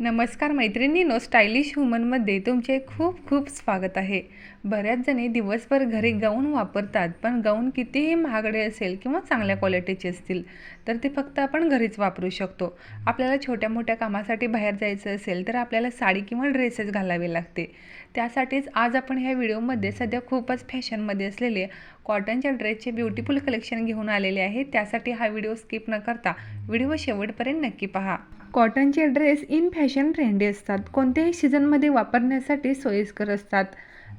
नमस्कार मैत्रिणीनो स्टायलिश ह्युमनमध्ये तुमचे खूप खूप स्वागत आहे. बऱ्याच जणी दिवसभर घरी गाऊन वापरतात पण गाऊन कितीही महागडे असेल किंवा चांगल्या क्वालिटीचे असतील तर ते फक्त आपण घरीच वापरू शकतो. आपल्याला छोट्या मोठ्या कामासाठी बाहेर जायचं असेल तर आपल्याला साडी किंवा ड्रेसेस घालावे लागते. त्यासाठीच आज आपण ह्या व्हिडिओमध्ये सध्या खूपच फॅशनमध्ये असलेले कॉटनच्या ड्रेसचे ब्युटिफुल कलेक्शन घेऊन आलेले आहे. त्यासाठी हा व्हिडिओ स्किप न करता व्हिडिओ शेवटपर्यंत नक्की पहा. कॉटनचे ड्रेस इन फॅशन ट्रेंडी असतात. कोणत्याही सीझनमध्ये वापरण्यासाठी सोयीस्कर असतात.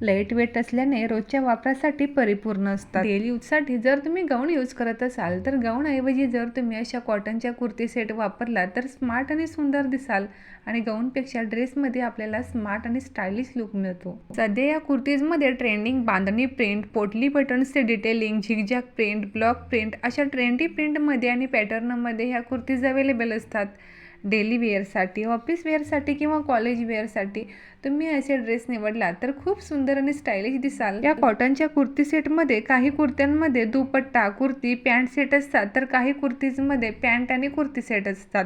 लाइट वेट असल्याने रोजच्या वापरासाठी परिपूर्ण असतात. डेली यूजसाठी जर तुम्ही गाऊन यूज करत असाल तर गाऊनऐवजी जर तुम्ही अशा कॉटनच्या कुर्ती सेट वापरला तर स्मार्ट आणि सुंदर दिसाल आणि गाऊनपेक्षा ड्रेसमध्ये आपल्याला स्मार्ट आणि स्टायलिश लुक मिळतो. सध्या या कुर्तीजमध्ये ट्रेंडिंग बांधणी प्रिंट पोटली बटन्सचे detailing zigzag print block print अशा ट्रेंडी प्रिंटमध्ये आणि पॅटर्नमध्ये ह्या कुर्तीज अवेलेबल असतात. डेली वेअरसाठी ऑफिस वेअरसाठी किंवा कॉलेज वेअरसाठी तुम्ही असे ड्रेस निवडला तर खूप सुंदर आणि स्टायलिश दिसाल. या कॉटनच्या कुर्ती सेटमध्ये काही कुर्त्यांमध्ये दुपट्टा कुर्ती पॅन्ट सेट असतात तर काही कुर्तीजमध्ये पॅन्ट आणि कुर्ती सेट असतात.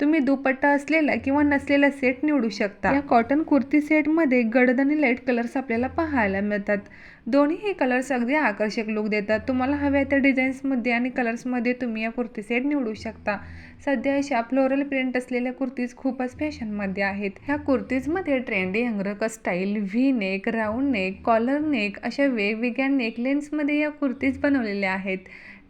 तुम्ही दुपट्टा असलेला किंवा नसलेला सेट निवडू शकता. या कॉटन कुर्ती सेटमध्ये गडद आणि लाइट कलर्स आपल्याला पाहायला मिळतात. दोन्हीही कलर्स अगदी आकर्षक लुक देतात. तुम्हाला हव्या त्या डिझाईन्समध्ये आणि कलर्समध्ये तुम्ही या कुर्ती सेट निवडू शकता. सध्या अशा फ्लोरल प्रिंट असलेल्या कुर्तीज खूपच फॅशनमध्ये आहेत. ह्या कुर्तीजमध्ये trendy angrakha style V neck round neck collar neck अशा वेगवेगळ्या नेकलेन्समध्ये या कुर्तीज बनवलेल्या आहेत.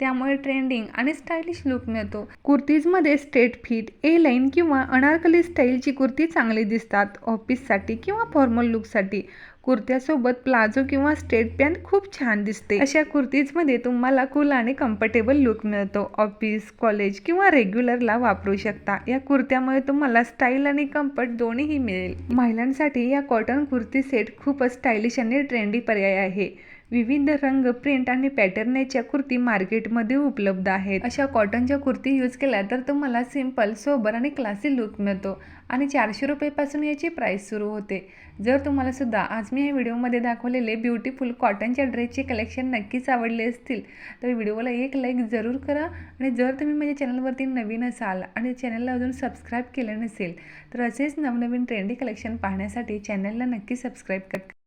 त्यामुळे ट्रेंडिंग आणि स्टायलिश लुक मिळतो. कुर्तीजमध्ये स्ट्रेट फिट ए लाईन किंवा अनारकली स्टाईलची कुर्ती चांगली दिसतात. ऑफिससाठी किंवा फॉर्मल लुकसाठी कुर्त्यासोबत प्लाझो किंवा स्ट्रेट पॅन्ट खूप छान दिसते. अशा कुर्तीजमध्ये तुम्हाला कूल आणि कम्फर्टेबल लुक मिळतो. ऑफिस कॉलेज किंवा रेग्युलरला वापरू शकता. या कुर्त्यामुळे तुम्हाला स्टाईल आणि कम्फर्ट दोन्हीही मिळेल. महिलांसाठी या कॉटन कुर्ती सेट खूपच स्टायलिश आणि ट्रेंडी पर्याय आहे. विविध रंग प्रिंट आणि पॅटर्नच्या कुर्ती मार्केटमध्ये उपलब्ध आहेत. अशा कॉटनच्या कुर्ती यूज केल्या तर तुम्हाला सिंपल सोबर आणि क्लासी लुक मिळतो आणि चारशे रुपयेपासून याची प्राईस सुरू होते. जर तुम्हाला सुद्धा आज मी या व्हिडिओमध्ये दाखवलेले ब्युटिफुल कॉटनच्या ड्रेसचे कलेक्शन नक्कीच आवडले असतील तर व्हिडिओला एक लाईक जरूर करा आणि जर तुम्ही माझ्या चॅनलवरती नवीन असाल आणि चॅनलला अजून सबस्क्राईब केलं नसेल तर असेच नवनवीन ट्रेंडी कलेक्शन पाहण्यासाठी चॅनलला नक्की सबस्क्राईब कर